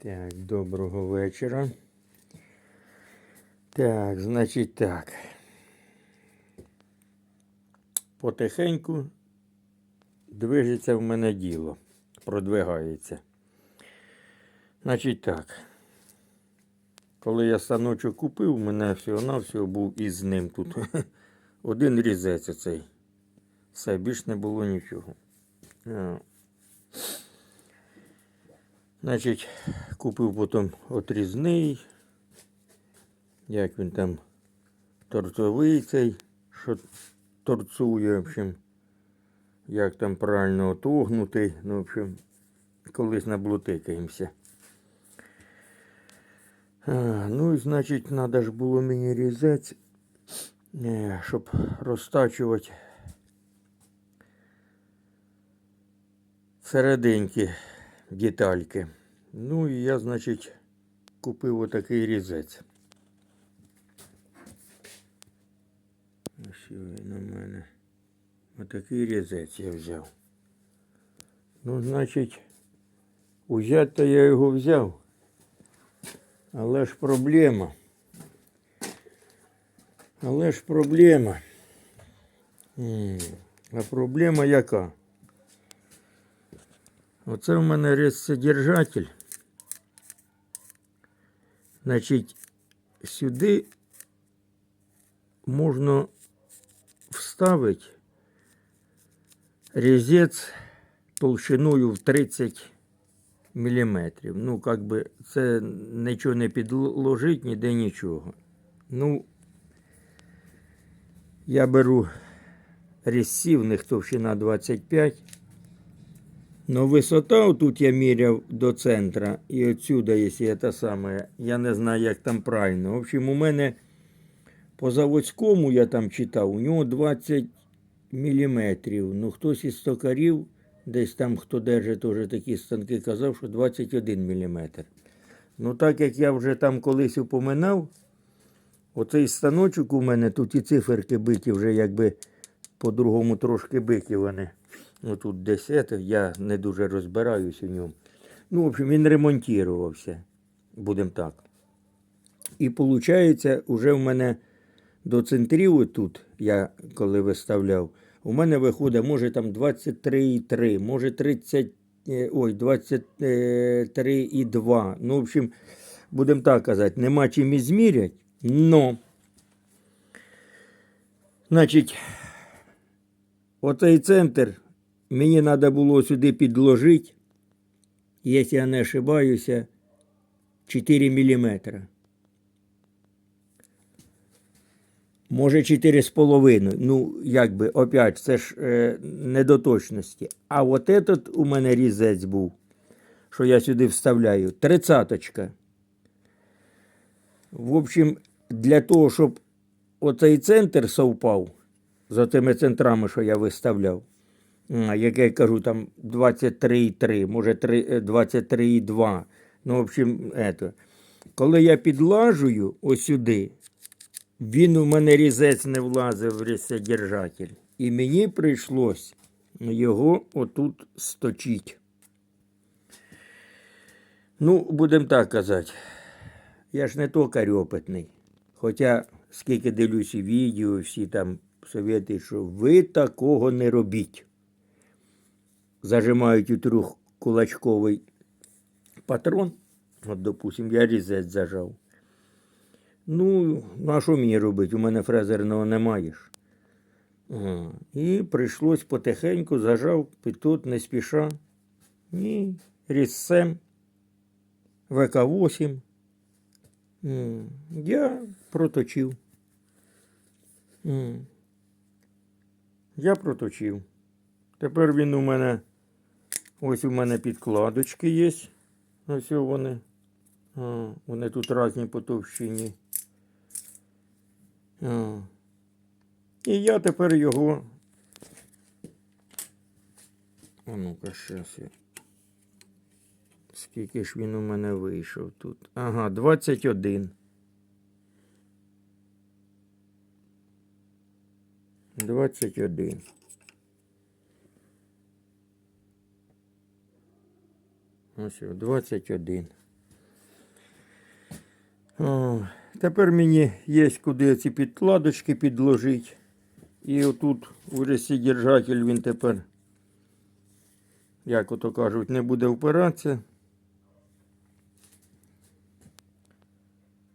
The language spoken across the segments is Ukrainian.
Так, доброго вечора. Так, значить так. Потихеньку движеться в мене діло, продвигається. Значить так. Коли я станочок купив, у мене всього-навсього був із ним тут. Один різець оцей. Все, більш не було нічого. Значить, купив потім отрізний, як він там, торцовий цей, що торцує, в общем, як там правильно отогнутий, ну, в общем, колись наблутикаємося. Ну і значить, треба ж було мені різець, е, щоб розтачувати серединки детальки. Ну і я, значить, купив отакий різець. Ось він мене. Отакий різець я взяв. Ну, значить, узяти-то я його взяв. Але ж проблема. Але ж проблема. А проблема яка? Оце в мене резцедержатель. Значить, сюди можна вставити резець толщиною в 30 міліметрів. Ну, як би це нічого не підложить, ніде нічого. Ну, я беру резці, в них товщина 25. Но висота тут я міряв до центра і отсюда, якщо це саме, я не знаю, як там правильно. В общем, у мене по заводському я там читав, у нього 20 міліметрів. Ну, хтось із токарів, десь там, хто держить теж такі станки, казав, що 21 міліметр. Ну, так як я вже там колись упоминав, оцей станочок у мене, тут і циферки биті вже якби по-другому трошки биті вони. Ну тут десь я не дуже розбираюсь у ньому. Ну, в общем, він ремонтувався, будемо так. І виходить, уже в мене до центрів тут, я коли виставляв, у мене виходить, може там 23,3, може 30, е, ой, 23,2. Ну, в общем, будемо так казати, нема чим і зміряти, но, значить, оцей центр мені треба було сюди підложити, якщо я не ошибаюся, 4 мм. Може 4,5. Ну, якби, опять, це ж е, недоточності. А от этот у мене різець був, що я сюди вставляю, тридцяточка. В общем, для того, щоб оцей центр совпав за тими центрами, що я виставляв, як я кажу, там 23,3, може е, 23,2. Ну, в общем, это. коли я підлажую ось сюди, він у мене різець не влазив в різцедержатель. І мені прийшлось його отут сточити. Ну, будемо так казати. Я ж не токар опитний. Хоча, скільки дивлюсь відео, всі там совєти, що ви такого не робіть. Зажимають у трьохкулачковий патрон. От, допустим, я різець зажав. Ну, ну, а що мені робити? У мене фрезерного немає ж. Ага. І прийшлось потихеньку, зажав тут не спіша. Ні, різцем ВК-8. Я проточив. Я проточив. Тепер він у мене. Ось у мене підкладочки є. Ось вони. А, вони тут різні по товщині. А. І я тепер його. А ну-ка, щас я. Скільки ж він у мене вийшов тут? Ага, 21. 21. Ось, 21. О, тепер мені є куди ці підкладочки підложити. І отут уже сідержатель він тепер, як ото кажуть, не буде впиратися.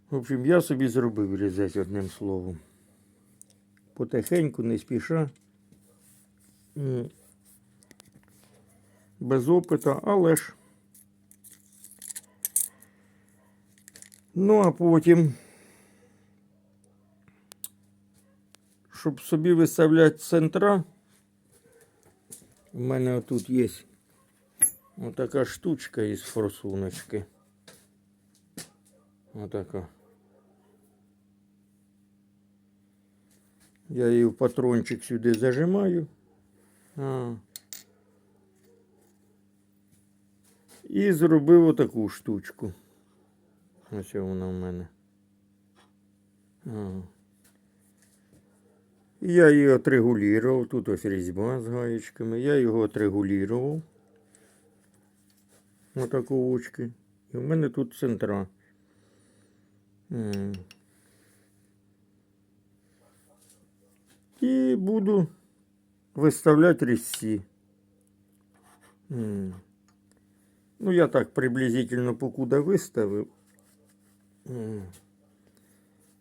В общем, я собі зробив різець одним словом. Потихеньку, не спіша. Без опита, але ж. Ну, а потім, щоб собі виставляти центра, у мене тут є отака штучка із форсуночки. Отака. Я її в патрончик сюди зажимаю. А. І зробив отаку штучку. Ось вона в мене. А. Я її отрегулював. Тут ось різьба з гаєчками. Я його отрегулював. Отаку очки. І в мене тут центра. І буду виставляти різці. Ну, я так приблизительно покуда виставив.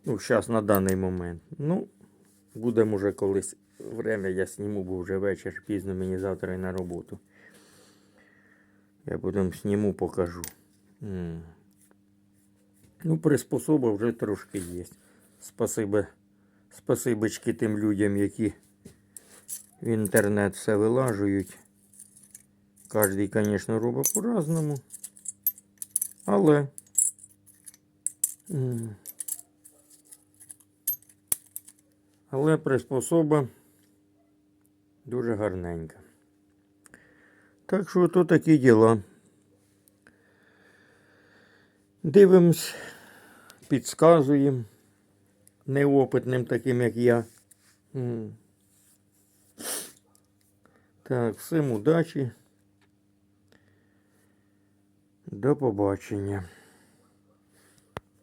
Ну, зараз на даний момент. Ну, буде може колись время я сніму, бо вже вечір пізно мені завтра і на роботу. Я потім сніму, покажу. Ну, приспособа вже трошки є. Спасибо, спасибочки тим людям, які в інтернет все вилажують. Кожний, звісно, робить по-разному. Але. Але приспособа дуже гарненька. Так що то такі діла. Дивимось, підсказуємо неопитним таким, як я. Так, всім удачі. До побачення.